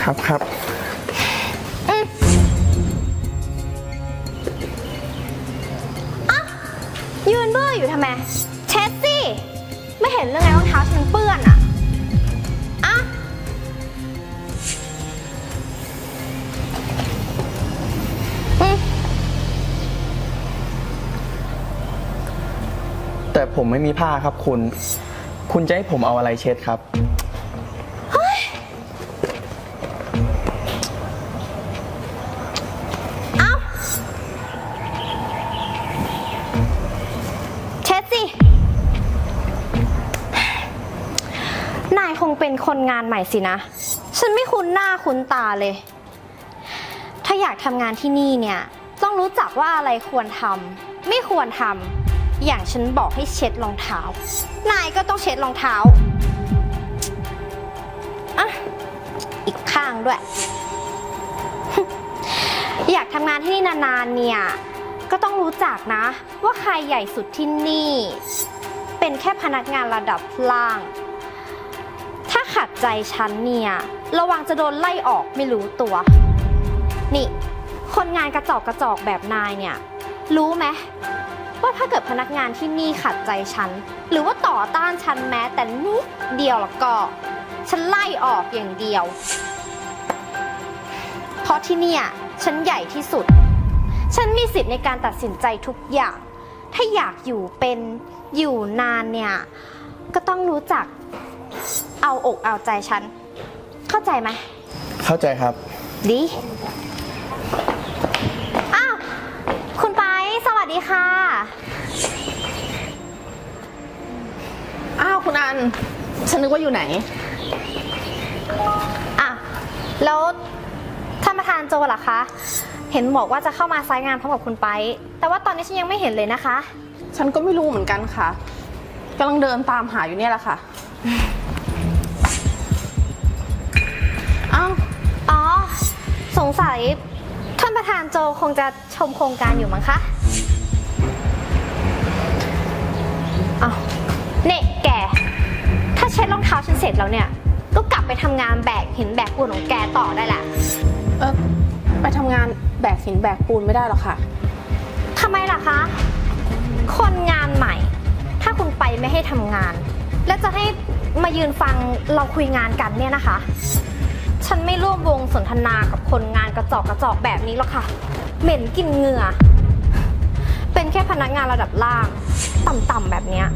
ครับครับอืมอะยืนเบื่ออยู่ทำไม เช็ดสิ ไม่เห็นเรื่องไงรองเท้าฉันเปื้อนอะอะอืมแต่ผมไม่มีผ้าครับคุณ คุณจะให้ผมเอาอะไรเช็ดครับ เช็ดสิ นายคงเป็นคนงานใหม่สินะ ฉันไม่คุ้นหน้าคุ้นตาเลย ถ้าอยากทำงานที่นี่เนี่ย ต้องรู้จักว่าอะไรควรทำไม่ควรทำอย่างฉันบอกให้เช็ดรองเท้า นายก็ต้องเช็ดรองเท้าอะอีกข้างด้วย อยากทำงานที่นี่นานๆเนี่ย ก็ต้องรู้จักนะ ว่าใครใหญ่สุดที่นี่ เป็นแค่พนักงานระดับล่าง ถ้าขัดใจฉันเนี่ย ระวังจะโดนไล่ออกไม่รู้ตัว นี่ คนงานกระจอกกระจอกแบบนายเนี่ย รู้ไหมว่าถ้าเกิดพนักงานที่นี่ขัดใจฉัน หรือว่าต่อต้านฉันแม้แต่นิดเดียวแล้วก็ ฉันไล่ออกอย่างเดียว เพราะที่เนี่ย ฉันใหญ่ที่สุด ฉันมีสิทธิ์ในการตัดสินใจทุกอย่าง ถ้าอยากอยู่เป็นอยู่นานเนี่ย ก็ต้องรู้จักเอาอกเอาใจฉัน เข้าใจไหม เข้าใจครับ ดี อ้าว คุณไปสวัสดีค่ะ อ้าวคุณอัน ฉันนึกว่าอยู่ไหน อะ แล้วท่านประธานโจล่ะคะ เห็นบอกว่าจะเข้ามาไซต์งานพร้อมกับคุณไป แต่ว่าตอนนี้ฉันยังไม่เห็นเลยนะคะ ฉันก็ไม่รู้เหมือนกันค่ะกำลังเดินตามหาอยู่เนี่ยแหละค่ะ อ้าว อ๋อ สงสัยท่านประธานโจคงจะชมโครงการอยู่มั้งคะเอาเน่แก ถ้าเช็ดรองเท้าฉันเสร็จแล้วเนี่ย ก็กลับไปทำงานแบกหินแบกปูนของแกต่อได้แหละ เออไปทำงาน แบกหินแบกปูนไม่ได้หรอกค่ะ ทำไมล่ะคะ คนงานใหม่ ถ้าคุณไปไม่ให้ทำงาน แล้วจะให้มายืนฟังเราคุยงานกันเนี่ยนะคะ ฉันไม่ร่วมวงสนทนากับคนงานกระจอกกระจอกแบบนี้หรอกค่ะ เหม็นกินเหงื่อ เป็นแค่พนักงานระดับล่าง ต่ำๆแบบเนี้ย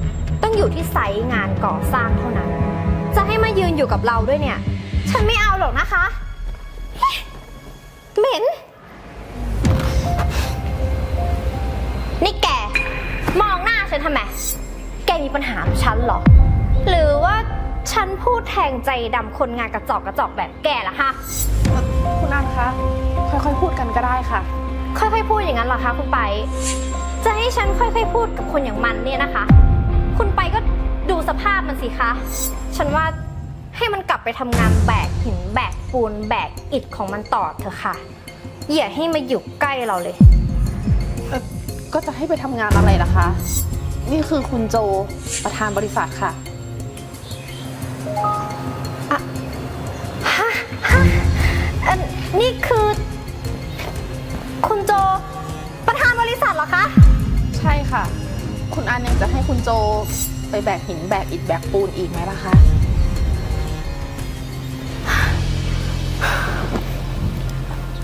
ต้องอยู่ที่ไซต์งานก่อสร้างเท่านั้น จะให้มายืนอยู่กับเราด้วยเนี่ย ฉันไม่เอาหรอกนะคะ เหม็น ฉันทำไม แกมีปัญหากับฉันเหรอ หรือว่าฉันพูดแทงใจดำคนงานกระจอกกระจอกแบบแกล่ะฮะ คุณอันคะ ค่อยๆ พูดกันก็ได้ค่ะ ค่อยๆ พูดอย่างนั้นเหรอคะคุณไป จะให้ฉันค่อยๆ พูดกับคนอย่างมันเนี่ยนะคะ คุณไปก็ดูสภาพมันสิคะ ฉันว่าให้มันกลับไปทำงานแบกหินแบกปูนแบกอิฐของมันต่อเถอะค่ะ อย่าให้มาอยู่ใกล้เราเลยเอ่อก็จะให้ไปทำงานอะไรล่ะคะ นี่คือคุณโจประธานบริษัทค่ะฮะฮะอันนี่คือ คุณโจ ประธานบริษัทเหรอคะ ใช่ค่ะ คุณอันยังจะให้คุณโจไปแบกหินแบกอิฐแบกปูนอีกไหมล่ะคะ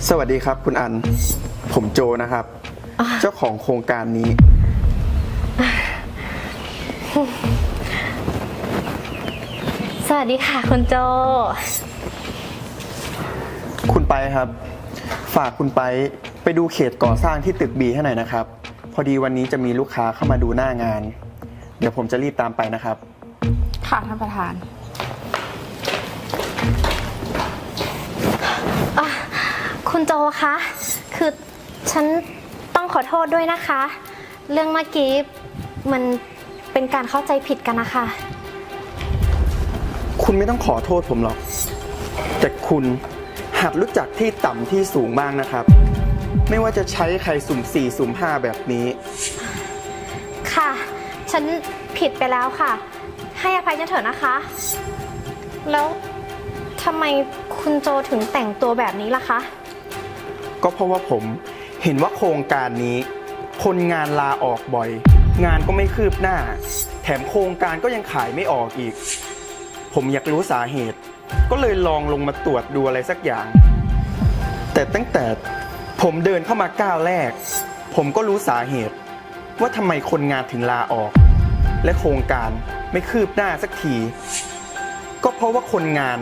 สวัสดีครับคุณอัน ผมโจนะครับ เจ้าของโครงการนี้ สวัสดีค่ะคุณโจ คุณไปครับ ฝากคุณไปไปดูเขตก่อสร้างที่ตึกบีให้หน่อยนะครับ พอดีวันนี้จะมีลูกค้าเข้ามาดูหน้างาน เดี๋ยวผมจะรีบตามไปนะครับ ค่ะท่านประธาน อะคุณโจคะ คือฉันต้องขอโทษด้วยนะคะ เรื่องเมื่อกี้มัน เป็นการเข้าใจผิดกันนะคะ คุณไม่ต้องขอโทษผมหรอก แต่คุณหัดรู้จักที่ต่ำที่สูงบ้างนะครับ ไม่ว่าจะใช้ใครสุ่มสี่สุ่มห้าแบบนี้ ค่ะ ฉันผิดไปแล้วค่ะ ให้อภัยฉันเถอะนะคะ แล้วทำไมคุณโจถึงแต่งตัวแบบนี้ล่ะคะ ก็เพราะว่าผมเห็นว่าโครงการนี้ คนงานลาออกบ่อย งานก็ไม่คืบหน้า แถมโครงการก็ยังขายไม่ออกอีก ผมอยากรู้สาเหตุ ก็เลยลองลงมาตรวจดูอะไรสักอย่าง แต่ตั้งแต่ผมเดินเข้ามาก้าวแรก ผมก็รู้สาเหตุ ว่าทำไมคนงานถึงลาออก และโครงการไม่คืบหน้าสักที ก็เพราะว่าคนงาน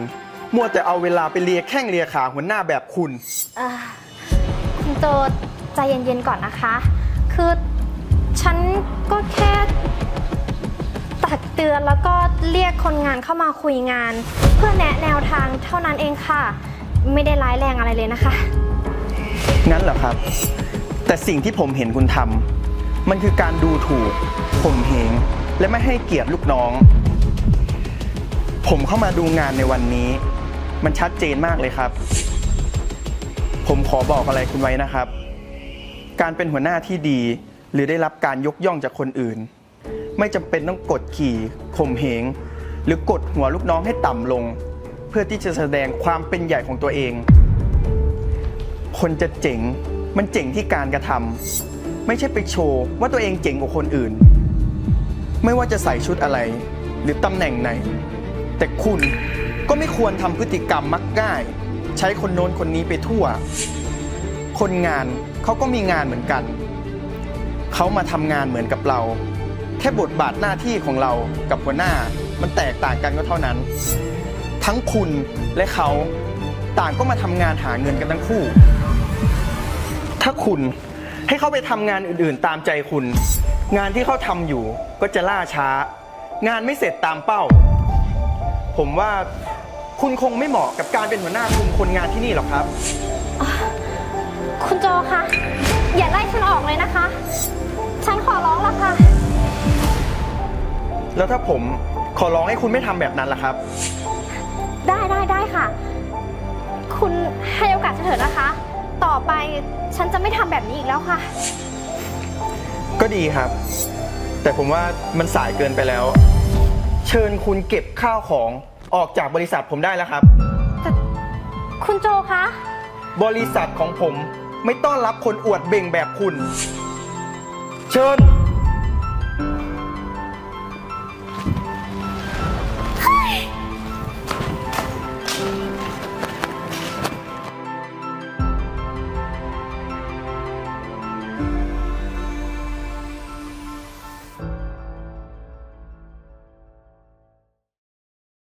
มัวแต่เอาเวลาไปเลียแข้งเลียขาหัวหน้าแบบคุณ เอ่อคุณโจใจเย็นๆก่อนนะคะ คือ ฉันก็แค่ตักเตือนแล้วก็เรียกคนงานเข้ามาคุยงาน เพื่อแนะแนวทางเท่านั้นเองค่ะ ไม่ได้ร้ายแรงอะไรเลยนะคะ งั้นเหรอครับ แต่สิ่งที่ผมเห็นคุณทำมันคือการดูถูกข่มเหงและไม่ให้เกียรติลูกน้อง ผมเข้ามาดูงานในวันนี้ มันชัดเจนมากเลยครับ ผมขอบอกอะไรคุณไว้นะครับ การเป็นหัวหน้าที่ดี หรือได้รับการยกย่องจากคนอื่น ไม่จำเป็นต้องกดขี่ข่มเหง หรือกดหัวลูกน้องให้ต่ำลง เพื่อที่จะแสดงความเป็นใหญ่ของตัวเอง คนจะเจ๋งมันเจ๋งที่การกระทำไม่ใช่ไปโชว์ว่าตัวเองเจ๋งกว่าคนอื่น ไม่ว่าจะใส่ชุดอะไร หรือตำแหน่งไหน แต่คุณก็ไม่ควรทำพฤติกรรมมักง่าย ใช้คนโน้นคนนี้ไปทั่ว คนงานเขาก็มีงานเหมือนกัน เขามาทำงานเหมือนกับเรา แค่บทบาทหน้าที่ของเรากับหัวหน้า มันแตกต่างกันก็เท่านั้น ทั้งคุณและเขาต่างก็มาทำงานหาเงินกันทั้งคู่ ถ้าคุณให้เขาไปทำงานอื่นๆ ตามใจคุณ งานที่เขาทำอยู่ก็จะล่าช้า งานไม่เสร็จตามเป้า ผมว่าคุณคงไม่เหมาะกับการเป็นหัวหน้าคุมคนงานที่นี่หรอกครับ คุณโจคะ อย่าไล่ฉันออกเลยนะคะ ฉันขอร้องแล้วค่ะ แล้วถ้าผมขอร้องให้คุณไม่ทำแบบนั้นล่ะครับ ได้ได้ได้ค่ะ คุณให้โอกาสฉันเถอะนะคะ ต่อไปฉันจะไม่ทำแบบนี้อีกแล้วค่ะ ก็ดีครับ แต่ผมว่ามันสายเกินไปแล้ว เชิญคุณเก็บข้าวของออกจากบริษัทผมได้แล้วครับแต่คุณโจคะ บริษัทของผม ไม่ต้อนรับคนอวดเบ่งแบบคุณ เชิญ